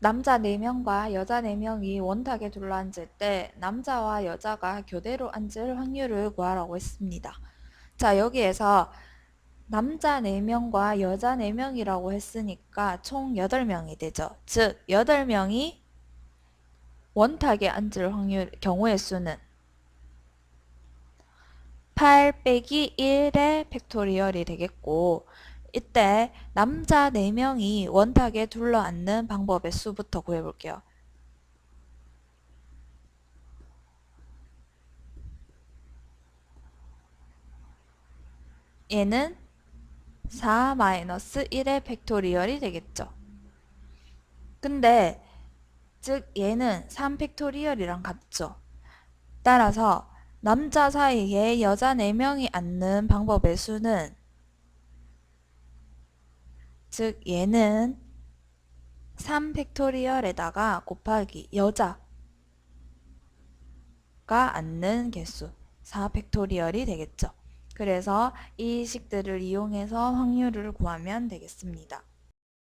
남자 4명과 여자 4명이 원탁에 둘러앉을 때 남자와 여자가 교대로 앉을 확률을 구하라고 했습니다. 자, 여기에서 남자 4명과 여자 4명이라고 했으니까 총 8명이 되죠. 즉, 8명이 원탁에 앉을 확률, 경우의 수는 8 빼기 1의 팩토리얼이 되겠고, 이때 남자 4명이 원탁에 둘러앉는 방법의 수부터 구해볼게요. 얘는 4-1의 팩토리얼이 되겠죠. 근데 즉 얘는 3 팩토리얼이랑 같죠. 따라서 남자 사이에 여자 4명이 앉는 방법의 수는 즉 얘는 3 팩토리얼에다가 곱하기 여자가 앉는 개수 4 팩토리얼이 되겠죠. 그래서 이 식들을 이용해서 확률을 구하면 되겠습니다.